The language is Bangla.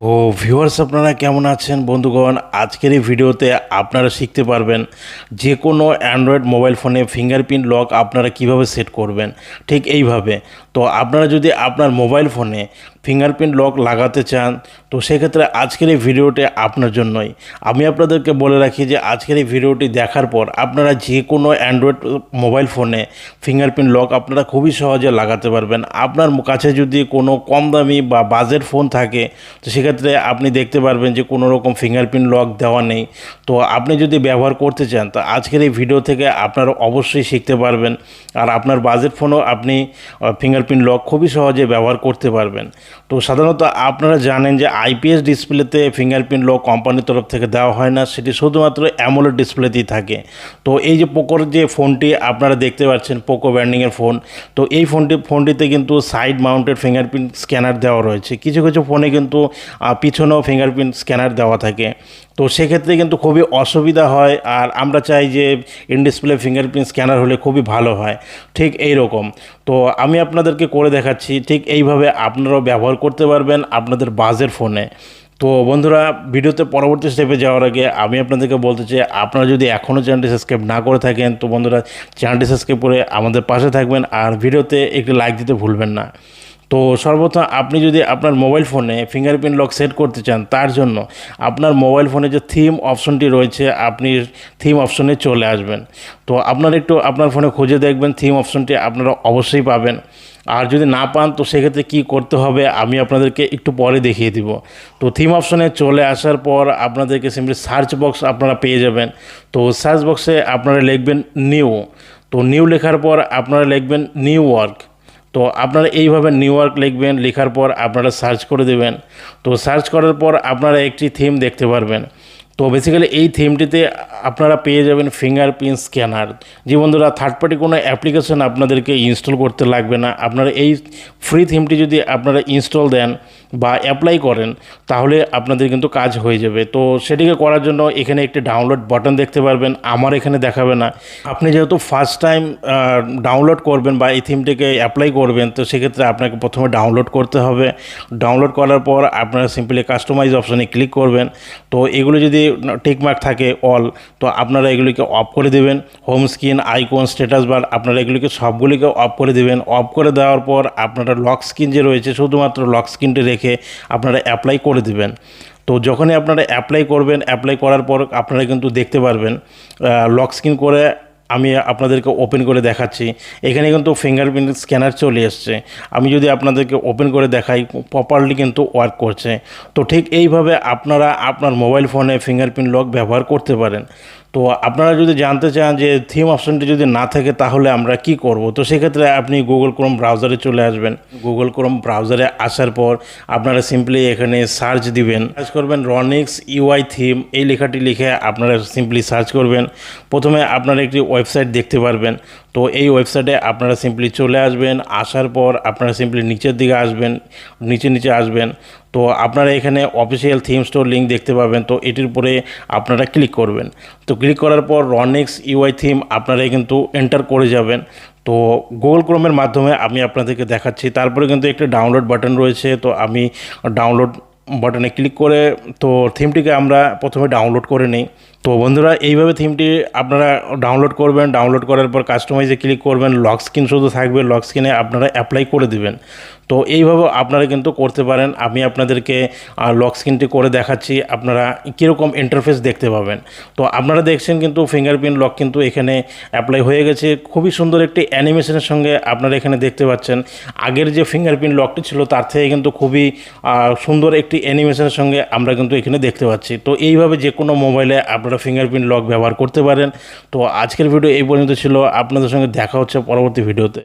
ও ভিউয়ার্স আপনারা কেমন আছেন? বন্ধুগণ, আজকের এই ভিডিওতে আপনারা শিখতে পারবেন যে কোনো অ্যান্ড্রয়েড মোবাইল ফোনে ফিঙ্গারপ্রিন্ট লক আপনারা কীভাবে সেট করবেন? ঠিক এইভাবে। তো আপনারা যদি আপনার মোবাইল ফোনে ফিঙ্গারপ্রিন্ট লক লাগাতে চান, তো সেক্ষেত্রে আজকের এই ভিডিওটি আপনার জন্যই। আমি আপনাদেরকে বলে রাখি যে আজকের এই ভিডিওটি দেখার পর আপনারা যে কোনো অ্যান্ড্রয়েড মোবাইল ফোনে ফিঙ্গারপ্রিন্ট লক আপনারা খুবই সহজে লাগাতে পারবেন। আপনার কাছে যদি কোনো কম দামি বা বাজেট ফোন থাকে, তো সেক্ষেত্রে আপনি দেখতে পারবেন যে কোনো রকম ফিঙ্গারপ্রিন্ট লক দেওয়া নেই। তো আপনি যদি ব্যবহার করতে চান, তো আজকের এই ভিডিও থেকে আপনারা অবশ্যই শিখতে পারবেন। আর আপনার বাজেট ফোনও আপনি ফিঙ্গারপ্রিন্ট লক খুবই সহজে ব্যবহার করতে পারবেন। তো সাধারণত আপনারা জানেন যে আইপিএস ডিসপ্লেতে ফিঙ্গারপ্রিন্ট লক কোম্পানির তরফ থেকে দেওয়া হয় না, সেটি শুধুমাত্র অ্যামোলেড ডিসপ্লেতেই থাকে। তো এই যে পোকোর যে ফোনটি আপনারা দেখতে পাচ্ছেন পোকো ব্র্যান্ডিংয়ের ফোন তো এই ফোনটি, ফোনটিতে কিন্তু সাইড মাউন্টেড ফিঙ্গারপ্রিন্ট স্ক্যানার দেওয়া রয়েছে। কিছু কিছু ফোনে কিন্তু পিছনেও ফিঙ্গারপ্রিন্ট স্ক্যানার দেওয়া থাকে। তো সেক্ষেত্রে কিন্তু খুবই অসুবিধা হয় আর আমরা চাই যে ইন ডিসপ্লে ফিঙ্গারপ্রিন্ট স্ক্যানার হলে খুবই ভালো হয়। ঠিক এই রকম তো আমি আপনাদেরকে করে দেখাচ্ছি, ঠিক এইভাবে আপনারাও ব্যবহার করতে পারবেন আপনাদের বাজের ফোনে। তো বন্ধুরা, ভিডিওতে পরবর্তী স্টেপে যাওয়ার আগে আমি আপনাদেরকে বলতে চাই, আপনারা যদি এখনও চ্যানেলটি সাবস্ক্রাইব না করে থাকেন, তো বন্ধুরা চ্যানেলটি সাবস্ক্রাইব করে আমাদের পাশে থাকবেন আর ভিডিওতে একটি লাইক দিতে ভুলবেন না। তো সর্বপ্রথম আপনি যদি আপনার মোবাইল ফোনে ফিঙ্গারপ্রিন্ট লক সেট করতে চান, তার জন্য আপনার মোবাইল ফোনে যে থিম অপশনটি রয়েছে, আপনি থিম অপশনে চলে আসবেন। তো আপনার একটু আপনার ফোনে খুঁজে দেখবেন থিম অপশনটি আপনারা অবশ্যই পাবেন। আর যদি না পান, তো সেক্ষেত্রে কী করতে হবে, আমি আপনাদেরকে একটু পরে দেখিয়ে দিব। তো থিম অপশনে চলে আসার পর আপনাদেরকে সিম্পলি সার্চ বক্স আপনারা পেয়ে যাবেন। তো সার্চ বক্সে আপনারা লিখবেন নিউ তো নিউ লেখার পর আপনারা লিখবেন নিউ ওয়ার্ক তো আপনারা এইভাবে নিউ ইয়র্ক লিখবেন, লেখার পর আপনারা সার্চ করে দেবেন। তো সার্চ করার পর আপনারা একটি থিম দেখতে পারবেন। তো বেসিক্যালি এই থিমটিতে আপনারা পেয়ে যাবেন ফিঙ্গার প্রিন্ট স্ক্যানার যে বন্ধুরা থার্ড পার্টি কোনো অ্যাপ্লিকেশন আপনাদেরকে ইনস্টল করতে লাগবে না। আপনারা এই ফ্রি থিমটি যদি আপনারা ইনস্টল দেন বা অ্যাপ্লাই করেন, তাহলে আপনাদের কিন্তু কাজ হয়ে যাবে। তো সেটিকে করার জন্য এখানে একটি ডাউনলোড বাটন দেখতে পারবেন, আমার এখানে দেখাবে না। আপনি যেহেতু ফার্স্ট টাইম ডাউনলোড করবেন বা এই থিমটিকে অ্যাপ্লাই করবেন, তো সেক্ষেত্রে আপনাকে প্রথমে ডাউনলোড করতে হবে। ডাউনলোড করার পর আপনারা সিম্পলি কাস্টমাইজ অপশানে ক্লিক করবেন। তো এগুলো যদি টিকমার্ক থাকে অল তো আপনারা এগুলিকে অফ করে দেবেন। Home screen icon status bar আপনারা এগুলিকে সবগুলিকে অফ করে দেবেন। অফ করে দেওয়ার পর আপনারা লক স্ক্রিন যে রয়েছে, শুধুমাত্র লক স্ক্রিনটি রেখে আপনারা অ্যাপ্লাই করে দেবেন। তো যখনই আপনারা অ্যাপ্লাই করবেন অ্যাপ্লাই করার পর আপনারা কিন্তু দেখতে পারবেন লক স্ক্রিন করে আমি আপনাদেরকে ওপেন করে দেখাচ্ছি। এখানে কিন্তু ফিঙ্গারপ্রিন্ট স্ক্যানার চলে এসছে। আমি যদি আপনাদেরকে ওপেন করে দেখাই প্রপারলি কিন্তু ওয়ার্ক করছে। তো ঠিক এইভাবে আপনারা আপনার মোবাইল ফোনে ফিঙ্গারপ্রিন্ট লক ব্যবহার করতে পারেন। তো আপনারা যদি জানতে চান যে থিম অপশনটি যদি না থাকে, তাহলে আমরা কি করব? তো সেক্ষেত্রে আপনি গুগল ক্রোম ব্রাউজারে চলে আসবেন। গুগল ক্রোম ব্রাউজারে আসার পর আপনারা সিম্পলি এখানে সার্চ দিবেন। সার্চ করবেন রনিক্স ইউআই থিম এই লেখাটি লিখে আপনারা সিম্পলি সার্চ করবেন। প্রথমে আপনারা একটি ওয়েবসাইট দেখতে পারবেন। তো এই ওয়েবসাইটে আপনারা সিম্পলি চলে আসবেন, আসার পর আপনারা সিম্পলি নিচের দিকে আসবেন, নিচে নিচে আসবেন। তো আপনারা এখানে অফিসিয়াল থিম স্টোর লিঙ্ক দেখতে পাবেন, তো এটির উপরে আপনারা ক্লিক করবেন। তো ক্লিক করার পর রনিক্স ইউআই থিম আপনারা কিন্তু এন্টার করে যাবেন। তো গুগল ক্রোমের মাধ্যমে আমি আপনাদেরকে দেখাচ্ছি। তারপরে কিন্তু একটা ডাউনলোড বাটন রয়েছে, তো আমি ডাউনলোড বাটনে ক্লিক করে, তো থিমটিকে আমরা প্রথমে ডাউনলোড করে নিই। তো বন্ধুরা, এইভাবে থিমটি আপনারা ডাউনলোড করবেন ডাউনলোড করার পর কাস্টমাইজে ক্লিক করবেন লক স্ক্রিন শুধু থাকবে লক স্ক্রিনে আপনারা অ্যাপ্লাই করে দিবেন। তো এইভাবে আপনারা কিন্তু করতে পারেন। আমি আপনাদেরকে লক স্ক্রিনটি করে দেখাচ্ছি, আপনারা কীরকম ইন্টারফেস দেখতে পাবেন। তো আপনারা দেখছেন কিন্তু ফিঙ্গারপ্রিন্ট লক কিন্তু এখানে অ্যাপ্লাই হয়ে গেছে। খুবই সুন্দর একটি অ্যানিমেশনের সঙ্গে আপনারা এখানে দেখতে পাচ্ছেন। আগের যে ফিঙ্গারপ্রিন্ট লকটি ছিল, তার থেকে কিন্তু খুবই সুন্দর একটি অ্যানিমেশনের সঙ্গে আমরা কিন্তু এখানে দেখতে পাচ্ছি। তো এইভাবে যে কোনো মোবাইলে আপনারা ফিঙ্গারপ্রিন্ট লক ব্যবহার করতে পারেন। তো আজকের ভিডিও এই পর্যন্ত ছিল। আপনাদের সঙ্গে দেখা হচ্ছে পরবর্তী ভিডিওতে